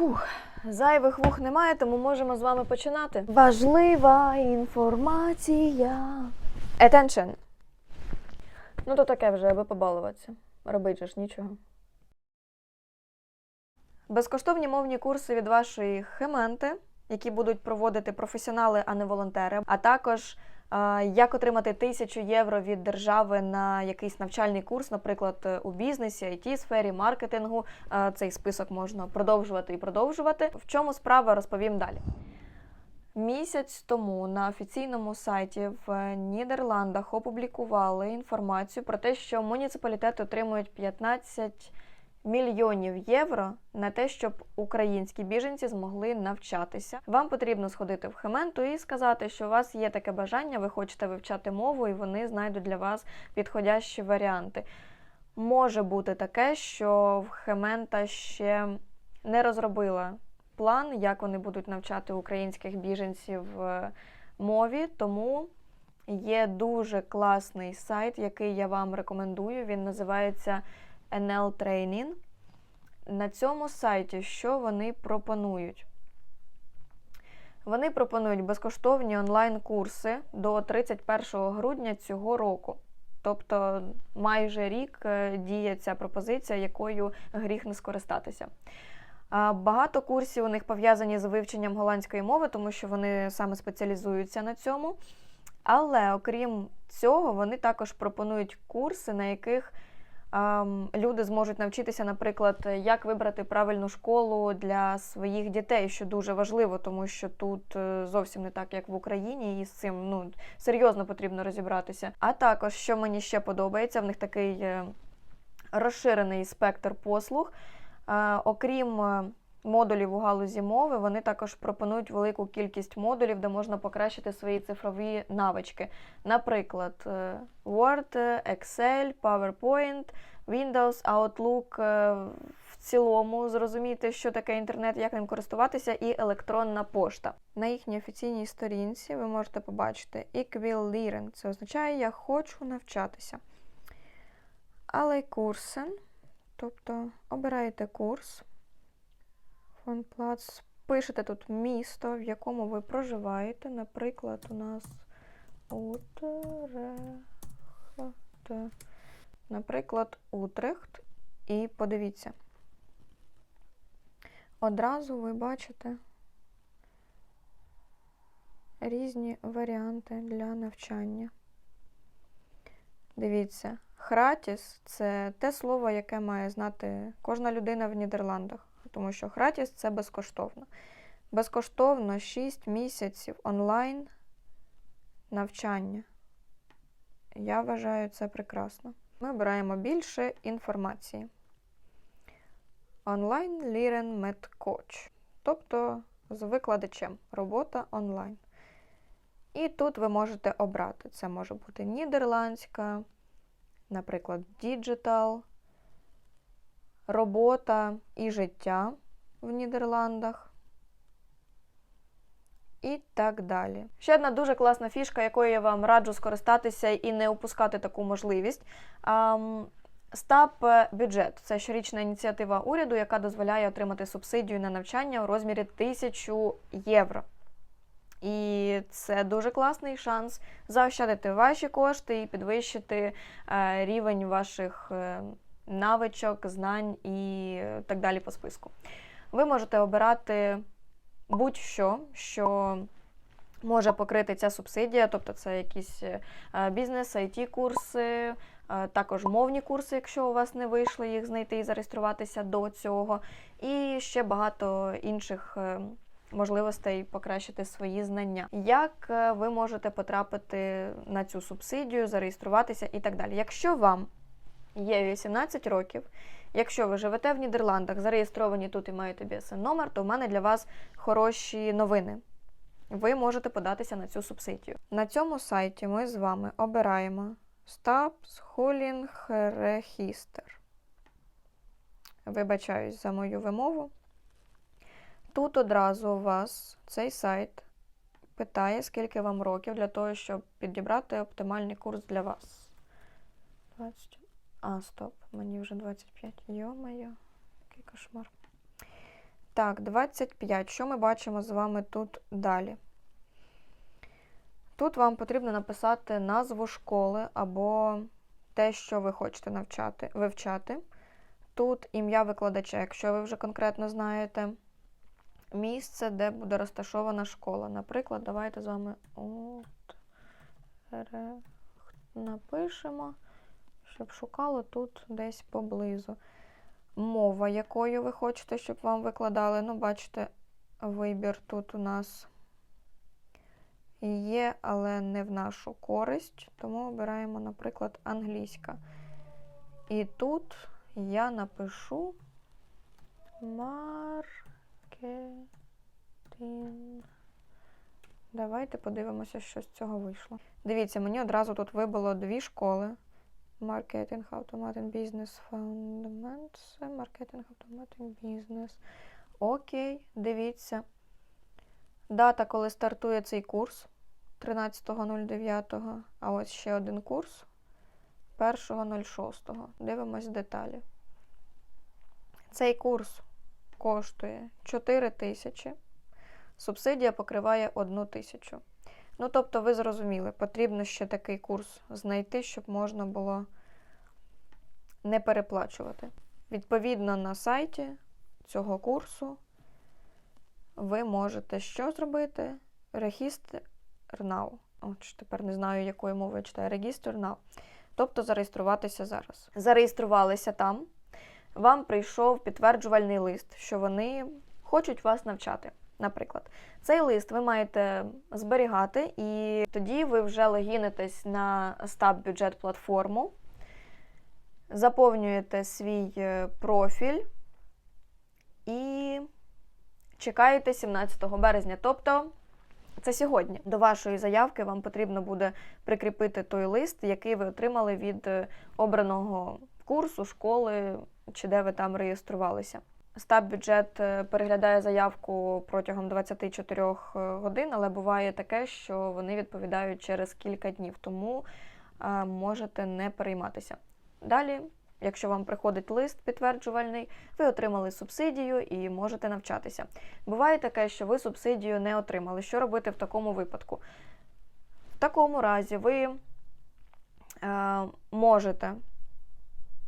Фух, зайвих вух немає, тому можемо з вами починати. Важлива інформація. Attention. Ну, то таке вже, аби побалуватися. Робить же ж нічого. Безкоштовні мовні курси від вашої хементи, які будуть проводити професіонали, а не волонтери, а також як отримати тисячу євро від держави на якийсь навчальний курс, наприклад, е, у бізнесі, it сфері, маркетингу. Цей список можна продовжувати і продовжувати. В чому справа розповім далі. Місяць тому на офіційному сайті в Нідерландах опублікували інформацію про те, що муніципалітети отримують 15 мільйонів євро на те, щоб українські біженці змогли навчатися. Вам потрібно сходити в Хементу і сказати, що у вас є таке бажання, ви хочете вивчати мову, і вони знайдуть для вас підходящі варіанти. Може бути таке, що в Хемента ще не розробила план, як вони будуть навчати українських біженців е, мові, тому є дуже класний сайт, який я вам рекомендую. Він називається NL Training. На цьому сайті що вони пропонують? Вони пропонують безкоштовні онлайн-курси до 31 грудня цього року. Тобто майже рік е, діє ця пропозиція, якою гріх не скористатися. Багато курсів у них пов'язані з вивченням голландської мови, тому що вони саме спеціалізуються на цьому. Але окрім цього, вони також пропонують курси, на яких люди зможуть навчитися, наприклад, як вибрати правильну школу для своїх дітей, що дуже важливо, тому що тут е, зовсім не так, як в Україні, і з цим ну, серйозно потрібно розібратися. А також, що мені ще подобається, в них такий е, розширений спектр послуг. Окрім е, модулів у галузі мови, вони також пропонують велику кількість модулів, де можна покращити свої цифрові навички. Наприклад, е, Word, Excel, PowerPoint, Windows, Outlook, е, в цілому зрозуміти, що таке інтернет, як ним користуватися, і електронна пошта. На їхній офіційній сторінці ви можете побачити «Ik wil leren». Це означає Я хочу навчатися. Але курсен, тобто обираєте курс. Фонплац. Пишете тут місто, в якому ви проживаєте. Наприклад, у нас Утрехт. Наприклад, Утрехт. І подивіться. Одразу ви бачите різні варіанти для навчання. Дивіться, хратіс це те слово, яке має знати кожна людина в Нідерландах тому що Хратіс це безкоштовно. Безкоштовно 6 місяців онлайн навчання. Я вважаю це прекрасно. Ми обираємо більше інформації. Онлайн Лірен Медкоч. Тобто з викладачем робота онлайн. І тут ви можете обрати. Це може бути нідерландська, наприклад, діджитал, робота і життя в Нідерландах. І так далі. Ще одна дуже класна фішка, якою я вам раджу скористатися і не упускати таку можливість. Стап бюджет це щорічна ініціатива уряду, яка дозволяє отримати субсидію на навчання у розмірі 1000 євро. І це дуже класний шанс заощадити ваші кошти і підвищити е, рівень ваших е, навичок, знань і так далі по списку. Ви можете обирати будь-що, що може покрити ця субсидія, тобто це якісь е, бізнес, it курси е, також мовні курси, якщо у вас не вийшло їх знайти і зареєструватися до цього, і ще багато інших. е, Можливостей покращити свої знання. Як ви можете потрапити на цю субсидію, зареєструватися і так далі. Якщо вам є 18 років. Якщо ви живете в Нідерландах, зареєстровані тут і маєте BSN номер, то в мене для вас хороші новини. Ви можете податися на цю субсидію. На цьому сайті ми з вами обираємо Register. Вибачаюсь за мою вимову. Тут одразу у вас цей сайт питає, скільки вам років для того, щоб підібрати оптимальний курс для вас. 20. А, стоп, мені вже 25. Йо-моє, який кошмар. Так, 25. Що ми бачимо з вами тут далі? Тут вам потрібно написати назву школи або те, що ви хочете навчати, вивчати. Тут ім'я викладача, якщо ви вже конкретно знаєте. Місце, де буде розташована школа. Наприклад, давайте з вами от, напишемо, щоб шукало тут десь поблизу. Мова, якою ви хочете, щоб вам викладали. Ну, бачите, вибір тут у нас є, але не в нашу користь. Тому обираємо, наприклад, англійська. І тут я напишу маркетинг. Давайте подивимося, що з цього вийшло. Дивіться, мені одразу тут вибило дві школи. Marketing, Automatic Business Fundamentals, Marketing, Automatic Business. Окей, дивіться. Дата, коли стартує цей курс 13.09. А ось ще один курс 1.06. Дивимось деталі. Цей курс коштує 4 тисячі. Субсидія покриває 1 тисячу. Ну, тобто, ви зрозуміли, потрібно ще такий курс знайти, щоб можна було не переплачувати. Відповідно, на сайті цього курсу ви можете що зробити? Register now. От тепер не знаю, якою мовою читаю. Register now. Тобто зареєструватися зараз. Зареєструвалися там. Вам прийшов підтверджувальний лист, що вони хочуть вас навчати. Наприклад, цей лист ви маєте зберігати, і тоді ви вже логінитесь на Стаб бюджет платформу, заповнюєте свій е, профіль і чекаєте 17 березня. Тобто це сьогодні. До вашої заявки вам потрібно буде прикріпити той лист, який ви отримали від е, обраного курсу, школи чи де ви там реєструвалися. Стаб бюджет е, переглядає заявку протягом 24 е, годин, але буває таке, що вони відповідають через кілька днів, тому е, можете не перейматися. Далі, якщо вам приходить лист підтверджувальний, ви отримали субсидію і можете навчатися. Буває таке, що ви субсидію не отримали. Що робити в такому випадку? В такому разі ви можете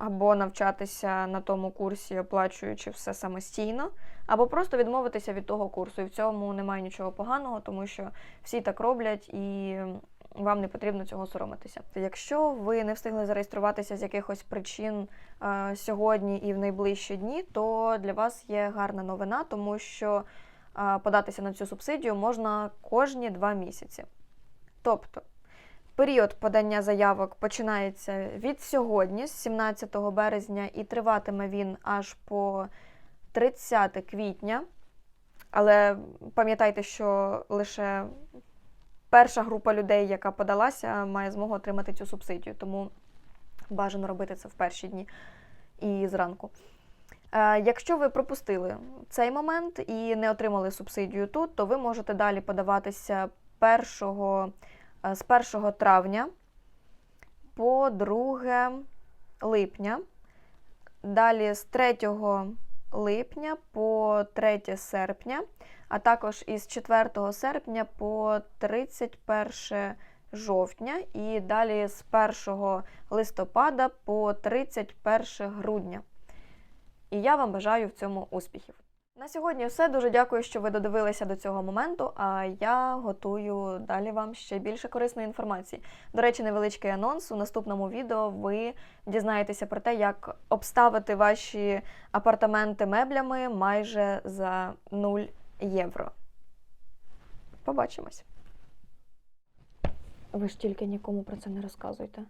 або навчатися на тому курсі, оплачуючи все самостійно, або просто відмовитися від того курсу. І в цьому немає нічого поганого, тому що всі так роблять і вам не потрібно цього соромитися. Якщо ви не встигли зареєструватися з якихось причин е, сьогодні і в найближчі дні, то для вас є гарна новина, тому що е, податися на цю субсидію можна кожні два місяці. Тобто Період подання заявок починається від сьогодні, з 17 березня, і триватиме він аж по 30 квітня. Але пам'ятайте, що лише перша група людей, яка подалася, має змогу отримати цю субсидію. Тому бажано робити це в перші дні і зранку. Е, якщо ви пропустили цей момент і не отримали субсидію тут, то ви можете далі подаватися 1 Е, з 1 травня по 2 липня. Далі з 3 липня по 3 серпня, а також із 4 серпня по 31 жовтня, і далі з 1 листопада по 31 грудня. І я вам бажаю в цьому успіхів. На сьогодні все. Дуже дякую, що ви додивилися до цього моменту. А я готую далі вам ще більше корисної інформації. До речі, невеличкий анонс. У наступному відео ви дізнаєтеся про те, як обставити ваші апартаменти меблями майже за 0 євро. Побачимось. Ви ж тільки нікому про це не розказуйте.